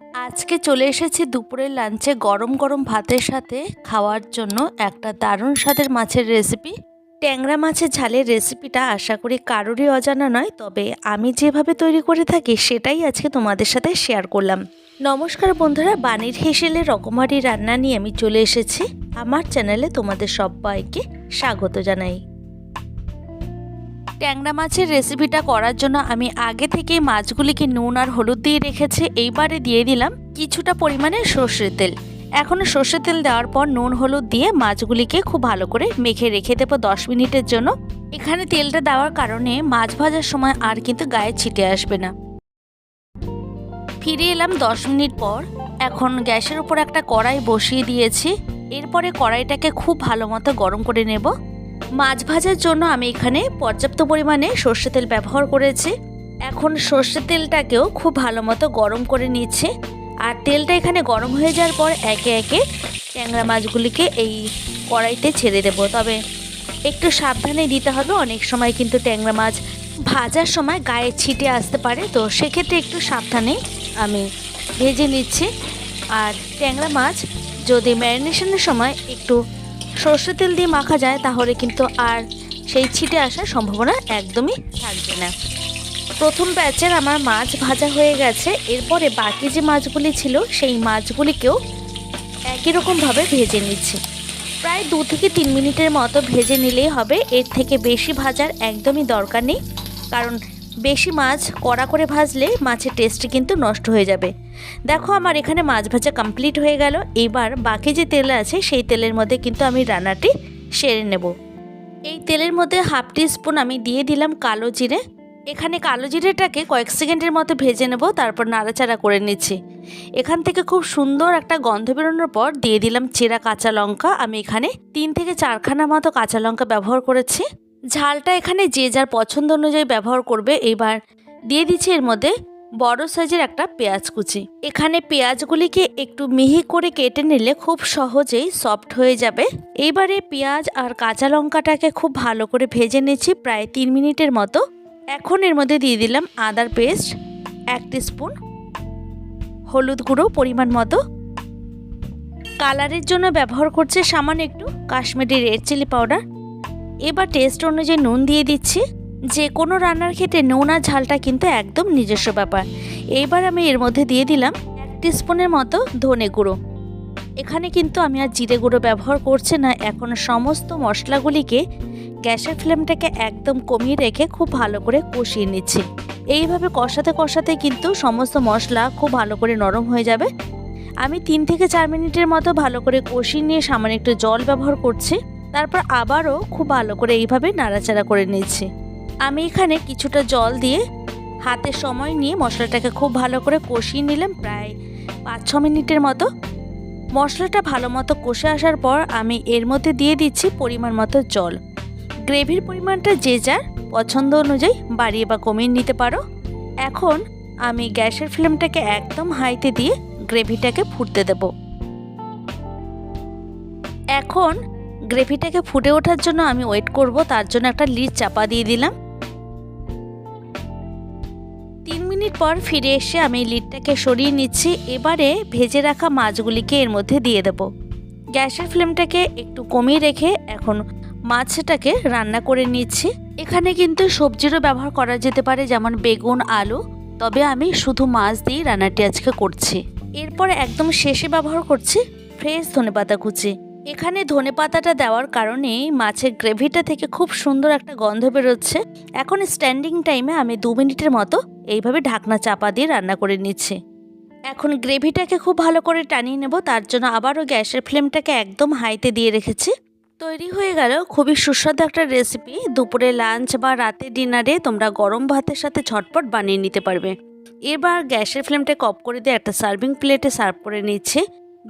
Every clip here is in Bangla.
আজকে চলে এসেছি দুপুরের লাঞ্চে গরম গরম ভাতের সাথে খাওয়ার জন্য একটা দারুণ স্বাদের মাছের রেসিপি ট্যাংরা মাছের ঝালের রেসিপিটা আশা করি কারোরই অজানা নয়, তবে আমি যেভাবে তৈরি করে থাকি সেটাই আজকে তোমাদের সাথে শেয়ার করলাম। নমস্কার বন্ধুরা বাণীর হেসেলে রকমারি রান্না নিয়ে আমি চলে এসেছি। আমার চ্যানেলে তোমাদের সবাইকে স্বাগত জানাই। ট্যাংরা মাছের রেসিপিটা করার জন্য আমি আগে থেকেই মাছগুলিকে নুন আর হলুদ দিয়ে রেখেছি। এইবারে দিয়ে দিলাম কিছুটা পরিমাণে সর্ষের তেল। এখন সর্ষের তেল দেওয়ার পর নুন, হলুদ দিয়ে মাছগুলিকে খুব ভালো করে মেখে রেখে দেবো দশ মিনিটের জন্য। এখানে তেলটা দেওয়ার কারণে মাছ ভাজার সময় আর কিন্তু গায়ে ছিটে আসবে না। ফিরে এলাম দশ মিনিট পর। এখন গ্যাসের উপর একটা কড়াই বসিয়ে দিয়েছি। এরপরে কড়াইটাকে খুব ভালো মতো গরম করে নেব। মাছ ভাজার জন্য আমি এখানে পর্যাপ্ত পরিমাণে সর্ষে তেল ব্যবহার করেছি। এখন সর্ষে তেলটাকেও খুব ভালো মতো গরম করে নিচ্ছে। আর তেলটা এখানে গরম হয়ে যাওয়ার পর একে একে ট্যাংরা মাছগুলিকে এই কড়াইতে ছেড়ে দেবো। তবে একটু সাবধানে দিতে হবে, অনেক সময় কিন্তু ট্যাংরা মাছ ভাজার সময় গায়ে ছিটে আসতে পারে। তো সেক্ষেত্রে একটু সাবধানে আমি ভেজে নিচ্ছি। আর ট্যাংরা মাছ যদি ম্যারিনেশনের সময় একটু সর্ষে তেল দিয়ে মাখা যায়, তাহলে কিন্তু আর সেই ছিটে আসার সম্ভাবনা একদমই থাকবে না। প্রথম ব্যাচের আমার মাছ ভাজা হয়ে গেছে, এরপরে বাকি যে মাছগুলি ছিল, সেই মাছগুলিকেও একই রকমভাবে ভেজে নিচ্ছি। প্রায় দু থেকে তিন মিনিটের মতো ভেজে নিলেই হবে, এর থেকে বেশি ভাজার একদমই দরকার নেই, কারণ বেশি মাছ কড়া করে ভাজলে মাছের টেস্ট কিন্তু নষ্ট হয়ে যাবে। দেখো আমার এখানে মাছ ভাজা কমপ্লিট হয়ে গেল। এবার বাকি যে তেল আছে সেই তেলের মধ্যে কিন্তু আমি রান্নাটি সেরে নেব। এই তেলের মধ্যে হাফ টি স্পুন আমি দিয়ে দিলাম কালো জিরে। এখানে কালো জিরেটাকে কয়েক সেকেন্ডের মতো ভেজে নেব, তারপর নাড়াচাড়া করে নিচ্ছি। এখান থেকে খুব সুন্দর একটা গন্ধ বেরোনোর পর দিয়ে দিলাম চেরা কাঁচা লঙ্কা। আমি এখানে তিন থেকে চারখানা মতো কাঁচা লঙ্কা ব্যবহার করেছি। ঝালটা এখানে যে যার পছন্দ অনুযায়ী ব্যবহার করবে এবার দিয়ে দিচ্ছি এর মধ্যে বড় সাইজের একটা পেঁয়াজ কুচি। এখানে পেঁয়াজগুলিকে একটু মিহি করে কেটে নিলে খুব সহজেই সফট হয়ে যাবে। এইবারে পেঁয়াজ আর কাঁচা লঙ্কাটাকে খুব ভালো করে ভেজে নিচ্ছি প্রায় তিন মিনিটের মতো। এখন এর মধ্যে দিয়ে দিলাম আদার পেস্ট, এক স্পুন হলুদ গুঁড়ো পরিমাণ মতো। কালারের জন্য ব্যবহার করছে সামান্য একটু কাশ্মীরি রেড চিলি পাউডার। এবার টেস্ট অনুযায়ী নুন দিয়ে দিচ্ছি। যে কোনো রান্নার ক্ষেত্রে নুন আর ঝালটা কিন্তু একদম নিজস্ব ব্যাপার। এইবার আমি এর মধ্যে দিয়ে দিলাম এক স্পুনের মতো ধনে গুঁড়ো। এখানে কিন্তু আমি আর জিরে গুঁড়ো ব্যবহার করছি না। এখন সমস্ত মশলাগুলিকে গ্যাসের ফ্লেমটাকে একদম কমিয়ে রেখে খুব ভালো করে কষিয়ে নিচ্ছি। এইভাবে কষাতে কষাতে কিন্তু সমস্ত মশলা খুব ভালো করে নরম হয়ে যাবে। আমি তিন থেকে চার মিনিটের মতো ভালো করে কষিয়ে নিয়ে সামান্য একটু জল ব্যবহার করছি। তারপর আবারও খুব ভালো করে এইভাবে নাড়াচাড়া করে নিচ্ছি আমি এখানে কিছুটা জল দিয়ে হাতে সময় নিয়ে মশলাটাকে খুব ভালো করে কষিয়ে নিলাম প্রায় পাঁচ ছ মিনিটের মতো। মশলাটা ভালো মতো কষে আসার পর আমি এর মধ্যে দিয়ে দিচ্ছি পরিমাণ মতো জল। গ্রেভির পরিমাণটা যে যার পছন্দ অনুযায়ী বাড়িয়ে বা কমিয়ে নিতে পারো। এখন আমি গ্যাসের ফ্লেমটাকে একদম হাইতে দিয়ে গ্রেভিটাকে ফুটতে দেব। এখন গ্রেভিটাকে ফুটে ওঠার জন্য আমি ওয়েট করব, তার জন্য একটা লিড চাপা দিয়ে দিলাম। তিন মিনিট পর ফিরে এসে আমি লিডটাকে সরিয়ে নিচ্ছি, এবারে ভেজে রাখা মাছগুলিকে এর মধ্যে দিয়ে দেব। গ্যাসের ফ্লেমটাকে একটু কমিয়ে রেখে এখন মাছটাকে রান্না করে নিচ্ছি। এখানে কিন্তু সবজিরও ব্যবহার করা যেতে পারে, যেমন বেগুন, আলু, তবে আমি শুধু মাছ দিয়ে রান্নাটি আজকে করছি। এরপর একদম শেষে ব্যবহার করছি ফ্রেশ ধনেপাতা কুচি। এখানে ধনেপাতাটা দেওয়ার কারণে মাছের গ্রেভিটা থেকে খুব সুন্দর একটা গন্ধ বেরোচ্ছে। এখন স্ট্যান্ডিং টাইমে আমি দু মিনিটের মতো এইভাবে ঢাকনা চাপা দিয়ে রান্না করে নিচ্ছি। এখন গ্রেভিটাকে খুব ভালো করে টানিয়ে নেব, তার জন্য আবারও গ্যাসের ফ্লেমটাকে একদম হাইতে দিয়ে রেখেছি। তৈরি হয়ে গেল খুবই সুস্বাদু একটা রেসিপি দুপুরে লাঞ্চ বা রাতে ডিনারে তোমরা গরম ভাতের সাথে ঝটপট বানিয়ে নিতে পারবে। এবার গ্যাসের ফ্লেমটাকে অফ করে দিয়ে একটা সার্ভিং প্লেটে সার্ভ করে নিচ্ছে।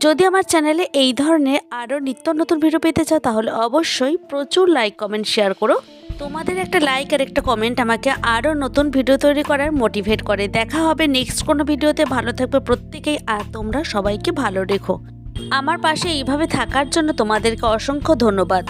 যদি আমার চ্যানেলে এই ধরনের আরও নিত্য নতুন ভিডিও পেতে চাও, তাহলে অবশ্যই প্রচুর লাইক কমেন্ট শেয়ার করো। তোমাদের একটা লাইক আর একটা কমেন্ট আমাকে আরও নতুন ভিডিও তৈরি করার মোটিভেট করে। দেখা হবে নেক্সট কোনো ভিডিওতে। ভালো থাকবে প্রত্যেকেই আর তোমরা সবাইকে ভালো রেখো। আমার পাশে এইভাবে থাকার জন্য তোমাদেরকে অসংখ্য ধন্যবাদ।